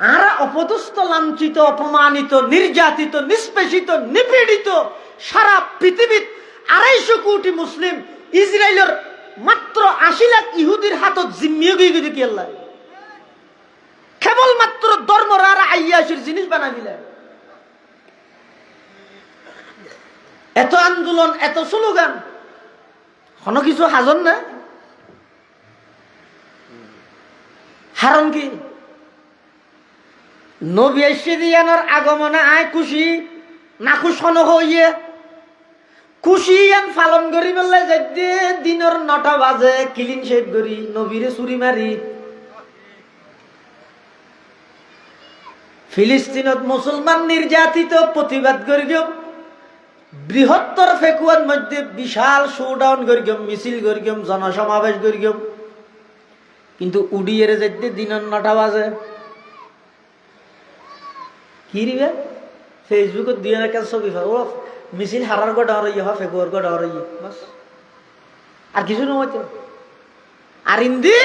আর অপদস্থ, লাঞ্ছিত, অপমানিত, নির্যাতিত, নিষ্পেষিত, নিপীড়িত সারা পৃথিবীত আড়াইশো কোটি মুসলিম ইসরায়েলের মাত্র আশি লাখ ইহুদির হাতত জিম্মিয়ে গিয়ে কেবলমাত্র ধর্মর আর আইয়াসির জিনিস বানাবিলে এত আন্দোলন, এত স্লোগান, কোনো কিছু হাজন না? হারণ কি? নবী দিয়ানোর আগমনে আয় খুশি, না খুশ হন হইয়ে খুশি আন পালন করি বললে যদি দিনের নটা বাজে ক্লিন শেভ করি নবীরে চুরি মারি। ফিলিস্তিনত মুসলমান নির্যাতিত প্রতিবাদ করি বৃহত্তর ফেকুয়ার মধ্যে বিশাল শোডাউন করি মিছিল করি জনসমাবেশ করি কিন্তু উড়িয়ে যেতে দিনের নটা বাজে। কি রিবে ফেসবুকত দুই একটা ছবি ও মিছিল হারার গো ডর ইয়ে ফেকুয়ার গো ডর ইয়ে বাস আর কিছু নয়। আর ইন্দি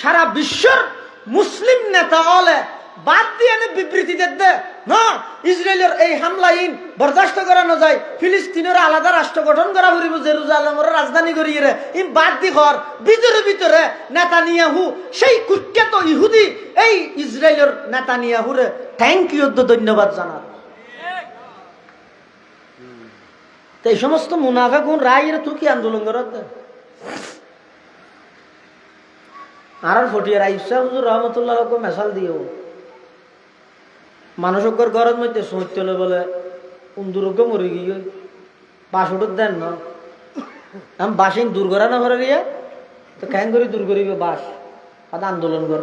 সারা বিশ্বর মুসলিম নেতা হলে বাদ দিয়ে এনে বিবৃতি দে। না ইসরায়েলের এই হামলা ইন বরদাস্ত করানো যায়। ফিলিস্তিনের আলাদা রাষ্ট্র গঠন করা ফুরিব, জেরুজালেমের রাজধানী করিয়ে রে ইন বাদ দি ঘর ভিতরে ভিতরে নেতানিয়াহু, সেই কুখ্যাত ইহুদি, এই ইসরায়েলের নেতানিয়াহুরে থ্যাংক ইউ ধন্যবাদ জানার। এই সমস্ত মুনাফা গুণ রায়ের তুই কি আন্দোলন করার ফটিয়ার আইসা হুজুর রহমতুল্লাহ মেশাল দিও মানুষকর ঘরের মধ্যে সত্যলে বলে উন্দুরকে মরে গিয়ে? বাস উঠত দেন না। আমি বাসিন দূর করা না ঘরে রিয়া তো ক্যাং করি দূর করিবে বাস আর আন্দোলন কর।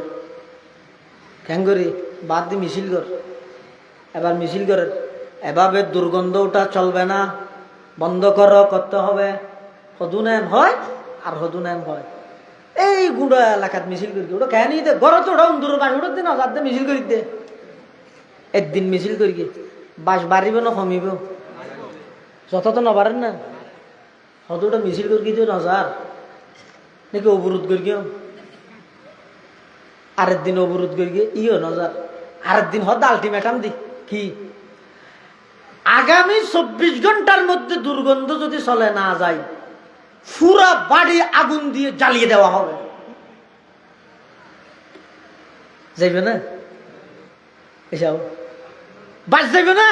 ক্যাং করি বাদ দি মিছিল কর। এবার মিছিল করেন। এভাবে দুর্গন্ধ ওটা চলবে না। বন্ধ করো, করতে হবে। হদুনায়ন হয় আর হদুনায়ন হয়। এই গুড়া এলাকাত মিছিল করি ওটা কেন দে গড় ওটা দূর বাস উঠত দিন যাতে মিছিল করি দে একদিন মিছিল করি বাস বাড়িব না কমিব? যত তো নবারেন না হদুটা মিছিল করি দিও নজার নাকি অবরোধ করি আরেক দিন অবরোধ করি ইও নজার আরেক দিন হদ আলটিমেটাম দি, কি? আগামী চব্বিশ ঘণ্টার মধ্যে দুর্গন্ধ যদি চলে না যায় পুরা বাড়ি আগুন দিয়ে জ্বালিয়ে দেওয়া হবে। যাইবে না? এসব বাস যাইবে না?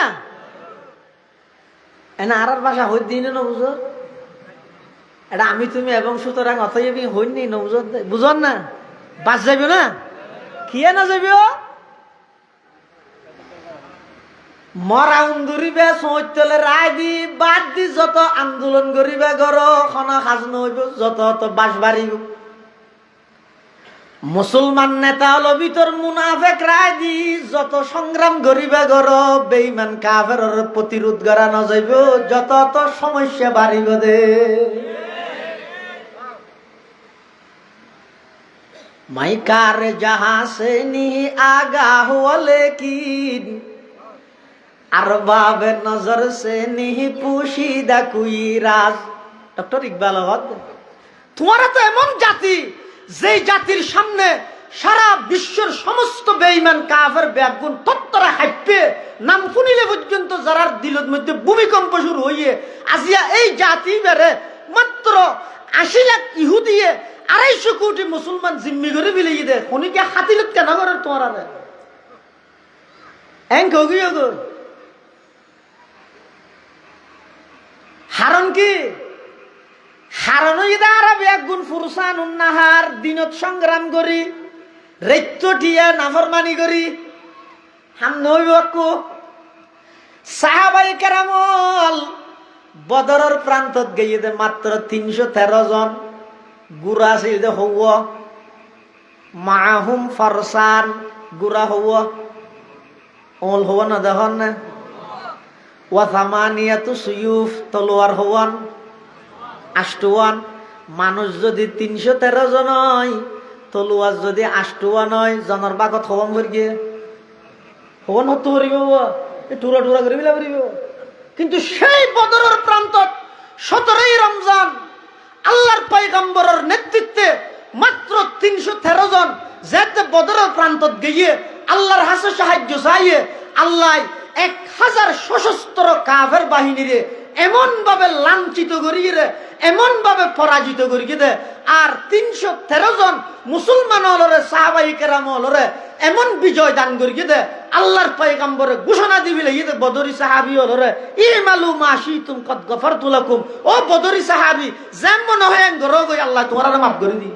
এনা আর বাসা হই দিন না বুঝর এটা আমি তুমি এবং সুতরাং অতএব হইনি না বুঝর বুঝর না? বাস যাইবে না? কিয়ে না যাইবে? মরা উন্দুরিবে সৈতলে রায় দি, বাদ দি যত আন্দোলন করিবে গর, খনা সাজ নহইব যত তত বাস বাড়িব। মুসলমান নেতা হলো ভিতর মুনাফেক রায় দি, যত সংগ্রাম গরিবে গর বেইমান কাফের প্রতিরোধ গড়ানো যাইব যত তত সমস্যা বাড়িব দে। মাইকার জাহাসেনি আগা হলে কি আর বাবে নজর সে নিহি পুষি কুই রাজ ডক্টর ইকবাল তোমারা তো এমন জাতি যেই জাতির সামনে সারা বিশ্বের সমস্ত বেঈমান কাফের ব্যাগুন তত্তরা হাইপে নাম শুনিলে পর্যন্ত যারার দিলের মধ্যে ভূমিকম্প শুরু হইয়ে আজিয়া এই জাতি বেড়ে মাত্র আশি লাখ ইহু দিয়ে আড়াইশো কোটি মুসলমান জিম্মি করে বিলিয়ে দে খনিকে হাতিলত কেন করে তোমারা এং গিয়ে গো হারণ কি? আরবি একগুণ ফুরসান উন্নাহার, দিনত সংগ্রাম করি, রৈত্য টিয়া নাফরমানি করি। হাম নইবকু সাহাবাই কেরামল বদরের প্রান্তত গিয়ে দে মাত্র তিনশো তেরো জন গুড়া আছিল দে হৌ মাহুম ফরসান গুড়া হৌ ওল হব না দেখুন না? ওয়াথামানিয়াতু সুয়ুফ তলোয়ার হওয়ান আষ্টওয়ান মানুষ যদি তিনশো তেরো জন হয় তলোয়ার যদি আষ্টওয়ান হয়, জনের বাগত হবান করিয়ে হবান হতো করিব টুরা টুরা করে মিলা করিব কিন্তু সেই বদরের প্রান্তত সতেরোই রমজান আল্লাহর পাইগম্বরের নেতৃত্বে মাত্র তিনশো তেরো জন যেতে বদরের প্রান্তত গিয়ে আল্লাহর হাসে সাহায্য চাইয়ে আল্লাহ এক হাজার সশস্ত্র কাফের বাহিনীরে এমন ভাবে লাঞ্ছিত করিয়ে এমন ভাবে পরাজিত করিয়ে দে। আর তিনশো তেরো জন মুসলমান হলরে, সাহাবাই কেরাম এমন বিজয় দান করিয়ে দে। আল্লাহর পয়গাম্বরে ঘোষণা দিবিলে ইয়ে বদরি সাহাবি হলরে, ই মালু মাসি তুম কত গফর তুলাকুম ও বদরি সাহাবি, যেমন হয় গরো আল্লাহ তোমার মাফ করে দিই